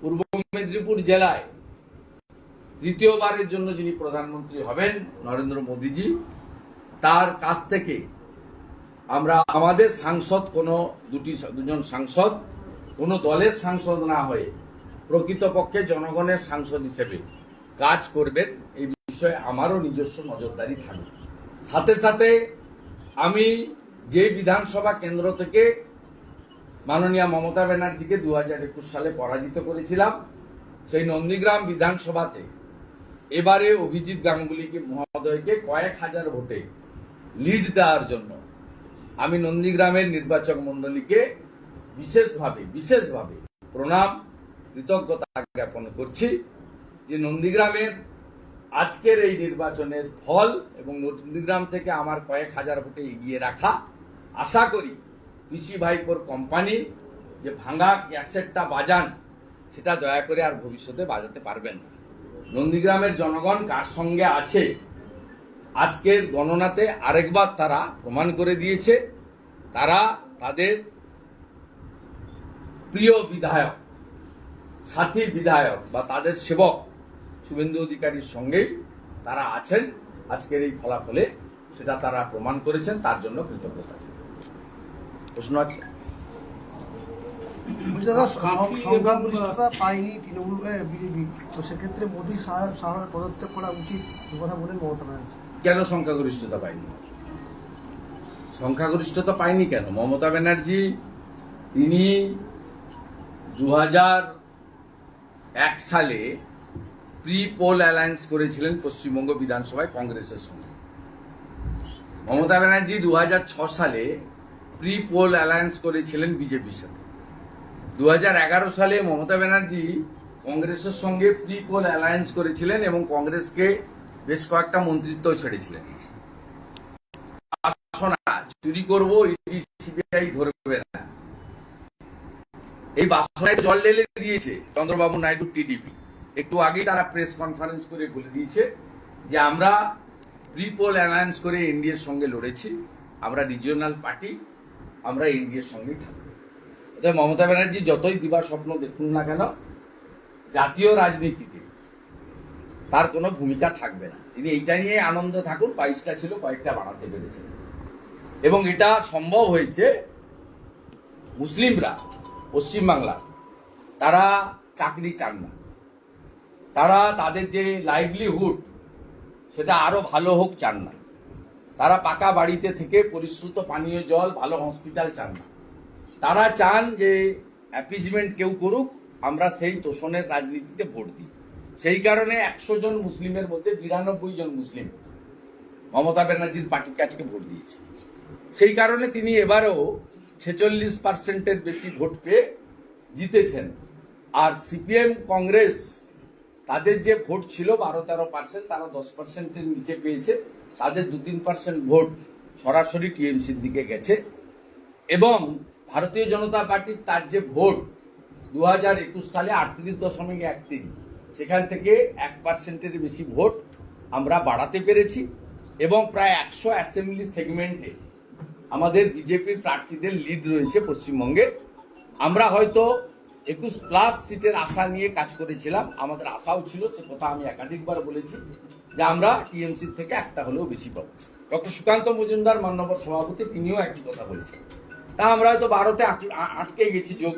পূর্ব মেদিনীপুর জেলায় তৃতীয়বারের জন্য যিনি প্রধানমন্ত্রী হবেন নরেন্দ্র মোদীজি, তার কাছ থেকে আমরা আমাদের সাংসদ কোনো দুটি দুজন সাংসদ, কোনো দলের সাংসদ না হয়ে প্রকৃতপক্ষে জনগণের সাংসদ হিসেবে কাজ করবেন, এই বিষয়ে আমারও নিজস্ব নজরদারি থাকবে। সাথে সাথে আমি যে বিধানসভা কেন্দ্র থেকে মাননীয় মমতা ব্যানার্জিকে দু হাজার একুশ সালে পরাজিত করেছিলাম সেই নন্দীগ্রাম বিধানসভাতে। এবারে অভিজিৎ গাঙ্গুলিকে, মহোদয়কে কয়েক হাজার ভোটে লিড দেওয়ার জন্য আমি নন্দীগ্রামের নির্বাচক মণ্ডলীকে বিশেষভাবে বিশেষভাবে প্রণাম, কৃতজ্ঞতা জ্ঞাপন করছি যে নন্দীগ্রামের আজকের এই নির্বাচনের ফল এবং নন্দীগ্রাম থেকে আমার কয়েক হাজার ভোটে এগিয়ে রাখা আশা করি কৃষি ভাইপোর কোম্পানি যে ভাঙা ক্যাসেটটা বাজান, সেটা দয়া করে আর ভবিষ্যতে বাজাতে পারবেন না। নন্দীগ্রামের জনগণ কার সঙ্গে আছে? আজকের গণনাতে আরেকবার তারা প্রমাণ করে দিয়েছে, তারা তাদের প্রিয় বিধায়ক, সাথী বিধায়ক বা তাদের সেবক শুভেন্দু অধিকারীর সঙ্গেই তারা আছেন। আজকের এই ফলাফলে সেটা তারা প্রমাণ করেছেন, তার জন্য কৃতজ্ঞতা। প্রশ্ন আছে? দাদা সংখ্যাগরিষ্ঠতা পায়নি তৃণমূল বিজেপি। তো সেক্ষেত্রে মোদী সাহেব পদত্যাগ করা উচিত কথা বলেন মমতা ব্যানার্জি। কেন সংখ্যাগরিষ্ঠতা পায়নি সংখ্যাগরিষ্ঠতা পায়নি কেন? মমতা ব্যানার্জি তিনি দু এক সালে প্রি পোল অ্যালায়েন্স করেছিলেন পশ্চিমবঙ্গ বিধানসভায় কংগ্রেসের সঙ্গে। মমতা ব্যানার্জি দুহাজার ছয় সালে প্রি পোল অ্যালায়েন্স করেছিলেন বিজেপির সাথে। দু হাজার এগারো সালে মমতা ব্যানার্জি কংগ্রেসের সঙ্গে প্রি পোল অ্যালায়েন্স করেছিলেন এবং কংগ্রেসকে বেশ কয়েকটা মন্ত্রিত্ব ছেড়েছিলেন। চুরি করব সিবিআই ধরবে না। এই বাসনায় জল ঢেলে দিয়েছে চন্দ্রবাবু নাইডু টিডিপি। একটু আগেই তারা প্রেস কনফারেন্স করে বলে দিয়েছে যে, আমরা প্রি পোল অ্যালায়েন্স করে এনডিএর সঙ্গে লড়েছি। আমরা রিজিওনাল পার্টি আমরা এনডিএর সঙ্গেই থাকব। মমতা ব্যানার্জি যতই দিবা স্বপ্ন দেখুন না কেন, জাতীয় রাজনীতিতে তার কোনো ভূমিকা থাকবে না। তিনি এইটা নিয়ে আনন্দ থাকুন বাইশটা ছিল কয়েকটা বাড়াতে পেরেছেন। এবং এটা সম্ভব হয়েছে মুসলিমরা, পশ্চিমবাংলা, তারা চাকরি চান না। তারা তাদের যে লাইভলিহুড সেটা আরও ভালো হোক চান না। তারা পাকা বাড়িতে থেকে পরিশ্রুত পানীয় জল, ভালো হসপিটাল চান না। তারা চান যে অ্যাপিজমেন্ট কেউ করুক, আমরা সেই তোষণের রাজনীতিতে ভোট দিই। সেই কারণে একশো জন মুসলিমের মধ্যে বিরানব্বই জন মুসলিম মমতা ব্যানার্জির পার্টির আজকে ভোট দিয়েছে। সেই কারণে তিনি এবারও ছেচল্লিশ পার্সেন্টের বেশি ভোট পেয়ে জিতেছেন। আর সিপিএম কংগ্রেস, তাদের যে ভোট ছিল বারো তেরো পার্সেন্ট তারা দশ পার্সেন্টের নিচে পেয়েছে। তাদের দু তিন পার্সেন্ট ভোট সরাসরি টিএমসির দিকে গেছে। এবং ভারতীয় জনতা পার্টির তার যে ভোট দু হাজার একুশ সালে আটত্রিশ দশমিক এক তিন, সেখান থেকে এক পার্সেন্টের বেশি ভোট আমরা বাড়াতে পেরেছি এবং প্রায় একশো অ্যাসেম্বলি সেগমেন্টে আমাদের বিজেপির প্রার্থীদের লিড রয়েছে পশ্চিমবঙ্গে। আমরা হয়তো একুশ প্লাস সিটের আশা নিয়ে কাজ করেছিলাম, আমাদের আশাও ছিল, সে কথা আমি একাধিকবার বলেছি। যে আমরা টিএমসি থেকে একটা হলেও বেশি পাবো। ডক্টর সুকান্ত মজুমদার মান্যবর সভাপতি তিনিও একই কথা বলেছেন। তা আমরা হয়তো ভারতে আটকে গেছি যোগ